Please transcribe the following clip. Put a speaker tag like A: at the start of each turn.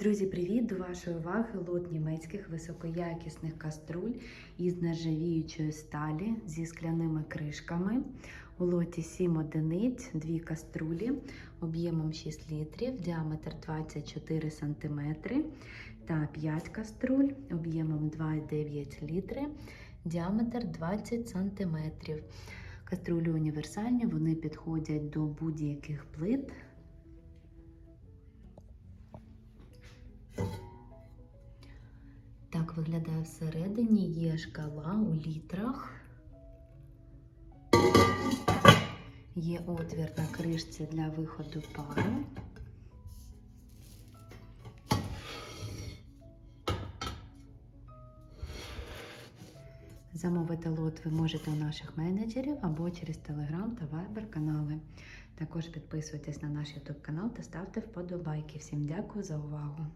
A: Друзі, привіт! До вашої уваги лот німецьких високоякісних каструль із нержавіючої сталі зі скляними кришками. У лоті 7 одиниць, 2 каструлі об'ємом 6 літрів, діаметр 24 см та 5 каструль об'ємом 2,9 літри, діаметр 20 см. Каструлі універсальні, вони підходять до будь-яких плит. Так виглядає всередині. Є шкала у літрах. Є отвір на кришці для виходу пару. Замовити лот ви можете у наших менеджерів або через Telegram та Viber канали. Також підписуйтесь на наш YouTube канал та ставте вподобайки. Всім дякую за увагу!